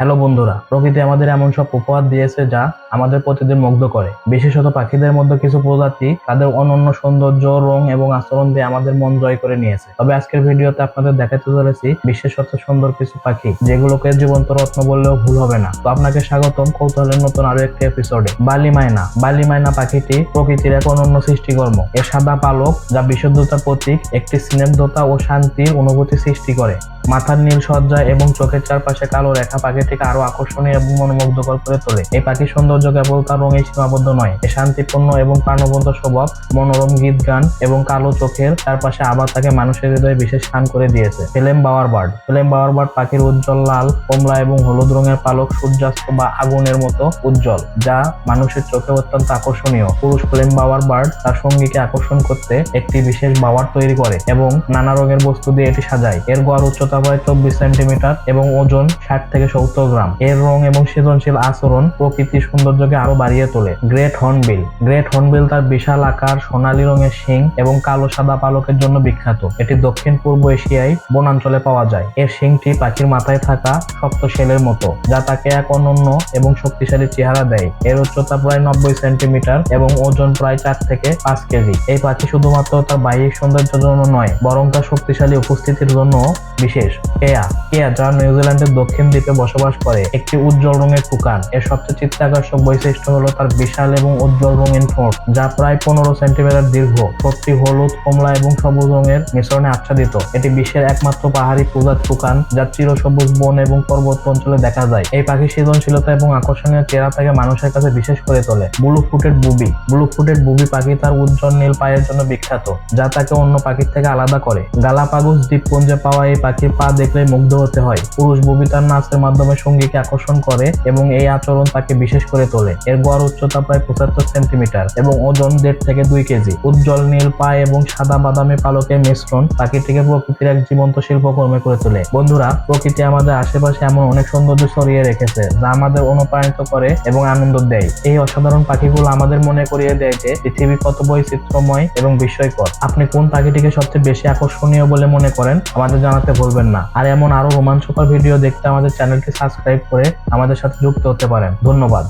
Hello বন্ধুরা, প্রকৃতি আমাদের এমন সব উপহার দিয়েছে যা আমাদের প্রতিদিন মুগ্ধ করে। বিশেষত পাখিদের মধ্যে কিছু প্রজাতি তাদের অনন্য সৌন্দর্য, রং এবং আচরণ দিয়ে আমাদের মন জয় করে নিয়েছে। তবে আজকের ভিডিওতে আপনাদের দেখাতে চলেছি বিশ্বের সবচেয়ে সুন্দর কিছু পাখি, যেগুলোকে জীবন্ত রত্ন বললেও ভুল হবে না। তো আপনাকে স্বাগতম কৌতূহলের নতুন আরও একটি এপিসোডে বালি মায়না বালি মায়না পাখিটি প্রকৃতির এক অনন্য সৃষ্টিকর্ম। এর সাদা পালক যা বিশুদ্ধতার প্রতীক, একটি স্নেহদতা ও শান্তির অনুভূতি সৃষ্টি করে। মাথার নীল সজ্জা এবং চোখের চারপাশে কালো রেখা পাখিটিকে আরও আকর্ষণীয় এবং মনোমুগ্ধকর করে তোলে। এই পাখির সৌন্দর্য কেবল তার রঙে সীমাবদ্ধ নয়, এ শান্তিপূর্ণ এবং প্রাণবন্ত স্বভাব, মনোরম গীত গান এবং কালো চোখের চারপাশে আবার তাকে মানুষের হৃদয়ে বিশেষ স্থান করে দিয়েছে। Flame bowerbird flame bowerbird পাখির উজ্জ্বল লাল, কমলা এবং হলুদ রঙের পালক সূর্যাস্ত বা আগুনের মতো উজ্জ্বল, যা মানুষের চোখে অত্যন্ত আকর্ষণীয়। পুরুষ ফ্লেম বাওয়ার বার্ড তার সঙ্গীকে আকর্ষণ করতে একটি বিশেষ বাওয়ার তৈরি করে এবং নানা রঙের বস্তু দিয়ে এটি সাজায়। এর গড় উচ্চতা প্রায় চব্বিশ সেন্টিমিটার এবং ওজন ষাট থেকে সত্তর গ্রাম। এর রং এবং সৃজনশীল আচরণ প্রকৃতির সৌন্দর্যকে আরও বাড়িয়ে তোলে। Great hornbill. গ্রেট হর্নবিল তার বিশাল আকার, সোনালী রঙের শিং এবং কালো সাদা পালকের জন্য বিখ্যাত। এটি দক্ষিণ পূর্ব এশিয়ায় বনাঞ্চলে পাওয়া যায়। এর শিংটি পাখির মাথায় থাকা শক্ত শেলের মতো, যা তাকে এক অনন্য এবং শক্তিশালী চেহারা দেয়। এর উচ্চতা প্রায় নব্বই সেন্টিমিটার এবং ওজন প্রায় চার থেকে পাঁচ কেজি। এই পাখি শুধুমাত্র তার বাহ্যিক সৌন্দর্যের জন্য নয়, বরং তার শক্তিশালী উপস্থিতির জন্য বিশেষ। কেয়া কেয়া যা নিউজিল্যান্ডের দক্ষিণ দ্বীপে বসবাস করে, একটি উজ্জ্বল রঙের টুকান এর সবচেয়ে চিত্তাকর্ষক বৈশিষ্ট্য হলো তার বিশাল এবং উজ্জ্বল রঙিন ঠোঁট যা প্রায় পনেরো সেন্টিমিটার দীর্ঘ। ঠোঁটটি হলুদ, কমলা এবং সবুজ রঙের মিশ্রণে আচ্ছাদিত। এটি বিশ্বের একমাত্র পাহাড়ি প্রজাত টুকান যা চিরসবুজ বন এবং পর্বত অঞ্চলে দেখা যায়। এই পাখির সৃজনশীলতা এবং আকর্ষণীয় চেহারা তাকে মানুষের কাছে বিশেষ করে তোলে। Blue footed booby. Blue footed booby পাখি তার উজ্জ্বল নীল পায়ের জন্য বিখ্যাত, যা তাকে অন্য পাখির থেকে আলাদা করে। গালাপাগোস দ্বীপপুঞ্জে পাওয়া এই পাখির পা দেখলে মুগ্ধ হতে হয়। পুরুষ বুবি তার নাচের মাধ্যমে সঙ্গীকে আকর্ষণ করে এবং এই আচরণ তাকে বিশেষ করে তোলে। এর গড় উচ্চতা প্রায় পঁচাত্তর সেন্টিমিটার এবং ওজন দেড় থেকে দুই কেজি। উজ্জ্বল নীল পায়ে এবং সাদা বাদামি পালকের মিশ্রণ পাখিটিকে প্রকৃতির এক জীবন্ত শিল্পকর্মে করে তোলে। বন্ধুরা, প্রকৃতি আমাদের আশেপাশে এমন অনেক সৌন্দর্য ছড়িয়ে রেখেছে যা আমাদের অনুপ্রাণিত করে এবং আনন্দ দেয়। এই অসাধারণ পাখিগুলো আমাদের মনে করিয়ে দেয় যে পৃথিবী কত বৈচিত্র্যময় এবং বিস্ময়কর। আপনি কোন পাখিটিকে সবচেয়ে বেশি আকর্ষণীয় বলে মনে করেন? আমাদের জানাতে ভুলবেন না। আর এমন আরও রোমাঞ্চকর ভিডিও দেখতে আমাদের চ্যানেলটি সাবস্ক্রাইব করে আমাদের সাথে যুক্ত হতে পারেন। ধন্যবাদ।